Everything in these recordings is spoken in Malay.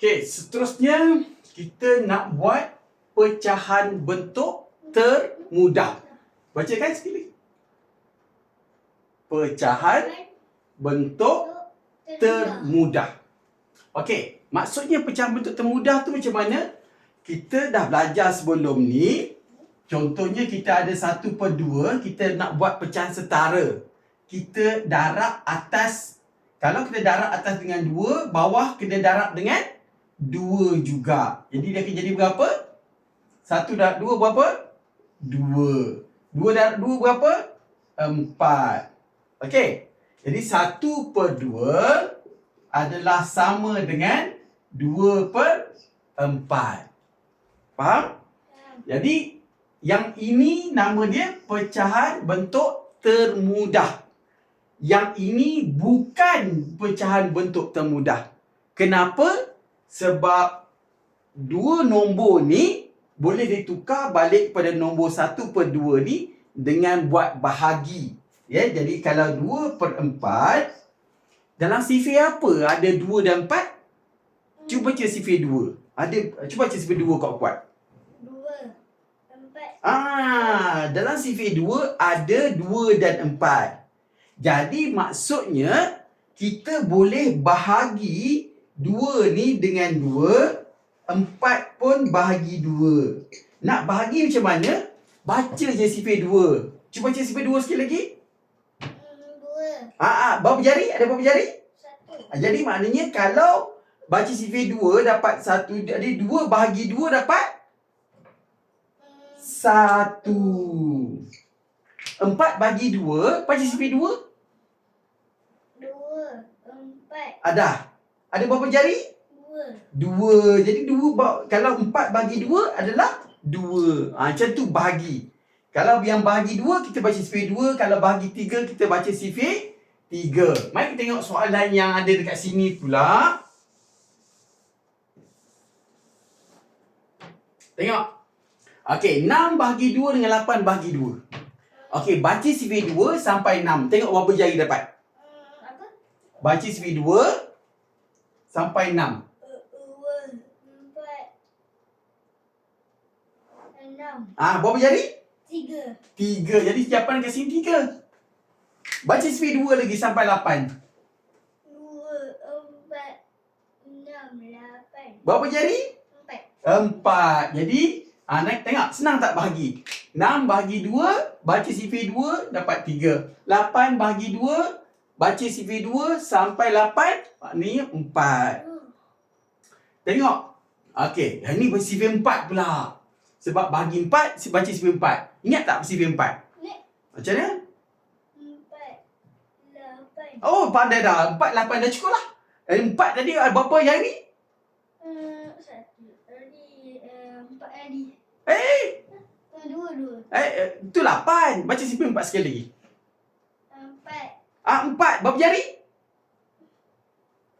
Okey, seterusnya kita nak buat pecahan bentuk termudah. Bacakan sekali. Pecahan bentuk termudah. Okey, maksudnya pecahan bentuk termudah tu macam mana? Kita dah belajar sebelum ni. Contohnya kita ada satu per dua, kita nak buat pecahan setara. Kita darab atas, kalau kita darab atas dengan dua, bawah kena darab dengan dua juga. Jadi dia akan jadi berapa? Satu darab dua berapa? Dua. Dua darab dua berapa? Empat. Okey. Jadi satu per dua adalah sama dengan dua per empat. Faham? Jadi yang ini nama dia pecahan bentuk termudah. Yang ini bukan pecahan bentuk termudah. Kenapa? Sebab dua nombor ni boleh ditukar balik pada nombor satu per dua ni dengan buat bahagi. Ya, jadi kalau dua per empat, dalam sifir apa ada dua dan empat? Cuba baca sifir dua. Ada, cuba baca sifir dua kuat-kuat. Dua. Empat. Ah, dalam sifir 2 ada 2 dan 4. Jadi maksudnya kita boleh bahagi 2 ni dengan 2, 4 pun bahagi 2. Nak bahagi macam mana? Baca je sifir 2. Cuba baca sifir 2 sekali lagi. Dua. Ah, ah, berapa jari? Ada berapa jari? Satu. Ah, jadi maknanya kalau baca sifir 2 dapat 1, jadi 2 bahagi 2 dapat Satu. Empat bagi dua, baca sifir dua. Dua. Empat. Ada. Ada berapa jari? Dua. Dua. Jadi dua, kalau empat bagi dua adalah dua. Ha, macam tu bahagi. Kalau yang bahagi dua, kita baca sifir dua. Kalau bahagi tiga, kita baca sifir tiga. Mari kita tengok soalan yang ada dekat sini pula. Tengok. Okey, 6 bahagi 2 dengan 8 bahagi 2. Okey, baca sifir 2 sampai 6. Tengok berapa jari dapat. Apa? Baca sifir 2 sampai 6. Dua. Empat. Enam. Ah, berapa jari? Tiga. 3. Jadi jawapan dekat sini 3. Baca sifir 2 lagi sampai 8. Dua. Empat. Enam. Lapan. Berapa jari? Empat. 4. Jadi, ah, naik tengok. Senang tak bahagi? 6 bahagi 2, baca sifir 2, dapat 3. 8 bahagi 2, baca sifir 2 sampai 8, maknanya 4. Hmm. Tengok. Okey, yang ni sifir 4 pula. Sebab bahagi 4, baca sifir 4. Ingat tak sifir 4? Ingat. Macam mana? Empat. Lapan. Oh, pandai dah. 4, 8 dah cukup lah. Eh, 4 tadi ada berapa yang ni? Satu. Tadi. eh, tadi. Eh, Eh, Dua. Dua. eh, tu 8. Baca sifir 4 sekali lagi. Empat. Ah, 4. Berapa jari?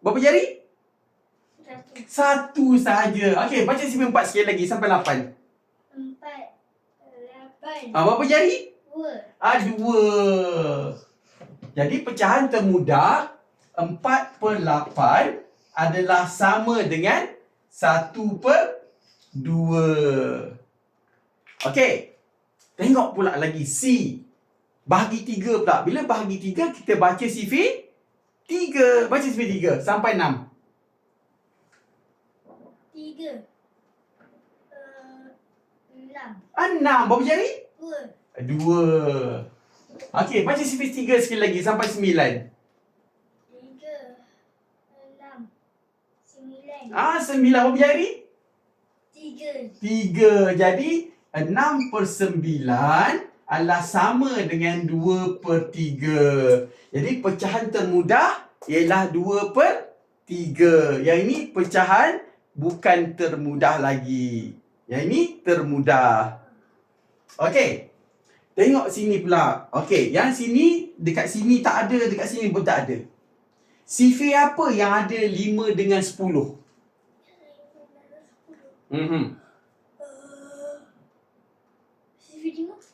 Berapa jari? Satu. Satu sahaja. Okey, baca sifir 4 sekali lagi sampai 8. Empat. Lapan. Ah, berapa jari? Dua. Ah, 2. Jadi pecahan termudah 4 per 8 adalah sama dengan 1 per 2. Okey. Tengok pula lagi C. Bahagi 3 pula. Bila bahagi 3 kita baca sifir 3. Baca sifir 3 sampai 6. Tiga. Eh, Enam. 6. Berapa jari? Dua. 2. Okey, baca sifir 3 sekali lagi sampai 9. Tiga. Enam. Sembilan. Ah, 9 berapa jari? Tiga. 3. Jadi 6 per 9 adalah sama dengan 2 per 3. Jadi pecahan termudah ialah 2 per 3. Yang ini pecahan bukan termudah lagi. Yang ini termudah. Okey. Tengok sini pula. Okey, yang sini dekat sini tak ada, dekat sini pun tak ada. Sifir apa yang ada 5 dengan 10? Mhm. Eh,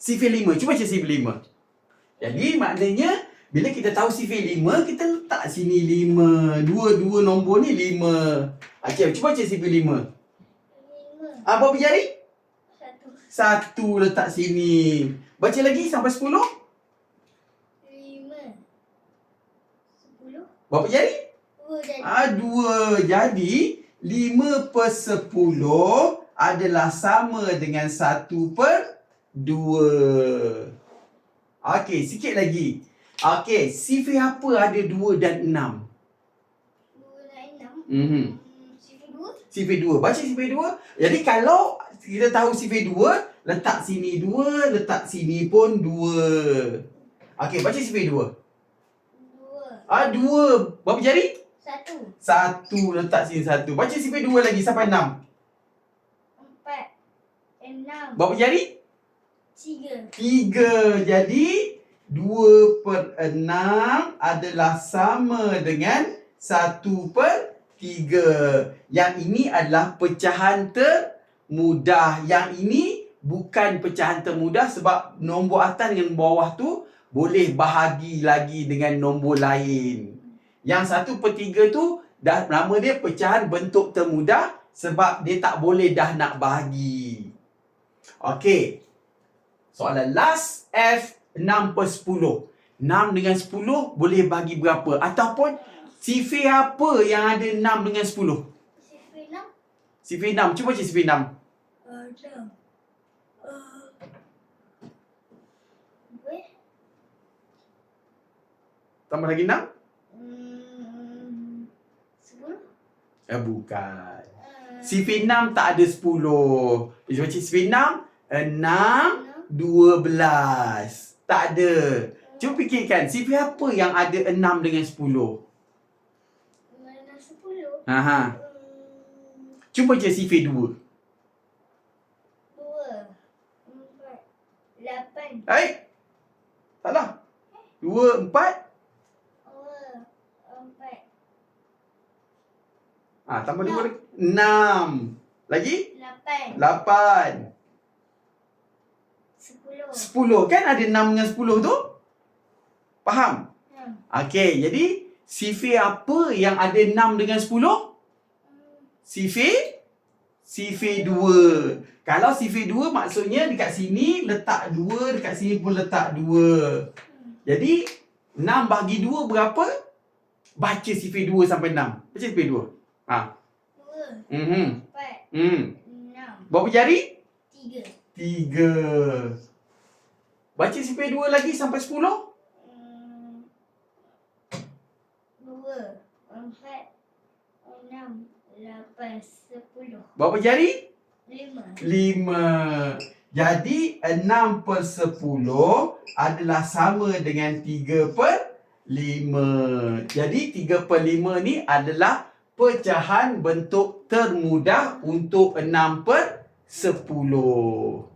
Sifir lima. Sifir 5. Cuba baca sifir 5. Jadi maknanya Bila kita tahu sifir 5, kita letak sini 5. Dua-dua nombor ni 5. Okey, cuba baca sifir 5. Lima. Ah, berapa jari? Satu. Satu letak sini. Baca lagi sampai 10. Lima. Sepuluh. Berapa jari? Dua jadi. Ah, dua. Jadi, 5 per 10 adalah sama dengan 1 per 2. Okey, sikit lagi. Okey, sifir apa ada 2 dan 6? Dua dan enam. Mhm. Hmm, Sifir dua. Sifir 2. Baca sifir 2. Jadi kalau kita tahu sifir 2, letak sini 2, letak sini pun 2. Okey, baca sifir 2. Dua. Ah, 2. Berapa jari? Satu. Satu letak sini satu. Baca sifir 2 lagi sampai 6. Empat. Enam. Berapa jari? Tiga. 3. Jadi 2 per 6 adalah sama dengan 1 per 3. Yang ini adalah pecahan termudah. Yang ini bukan pecahan termudah sebab nombor atas dengan bawah tu boleh bahagi lagi dengan nombor lain. Yang 1 per 3 tu dah nama dia pecahan bentuk termudah sebab dia tak boleh dah nak bahagi. Okey. Soalan last F 6 per 10. 6 dengan 10 boleh bagi berapa? Ataupun sifir apa yang ada 6 dengan 10? Sifir enam. Sifir 6. Cuba baca sifir 6. Enam. Uh, Dua. Tambah lagi 6? Hmm, Sepuluh. Eh bukan. Uh, Sifir 6 tak ada 10. Dia baca sifir 6. 6, enam. 12. Tak ada. Cuba fikirkan. Sifir apa yang ada 6 dengan 10? Mana sepuluh? Ha ha. Hmm, Cuba baca sifir 2. Dua. Empat. Lapan. Hai. Salah. 2, 4. Dua. Empat. Ah, tambah Enam. 2 lagi. 6. Lagi? Lapan. 8. Sepuluh. 10 kan ada 6 dengan 10 tu? Faham? Enam. Okey, jadi sifir apa yang ada 6 dengan 10? Hmm, Sifir sifir 2. Kalau sifir 2 maksudnya dekat sini letak 2, dekat sini pun letak 2. Jadi 6 bagi 2 berapa? Baca sifir 2 sampai 6. Baca sifir 2. Ha. Dua. Mhm. Empat. Hmm. Enam. Berapa jari? Tiga. 3. Baca sifir 2 lagi sampai 10. Hmm, Dua. Empat. Enam. Lapan. Sepuluh. Berapa jari? Lima. 5. Jadi 6 per 10 adalah sama dengan 3 per 5. Jadi 3 per 5 ni adalah pecahan bentuk termudah untuk 6 per 10.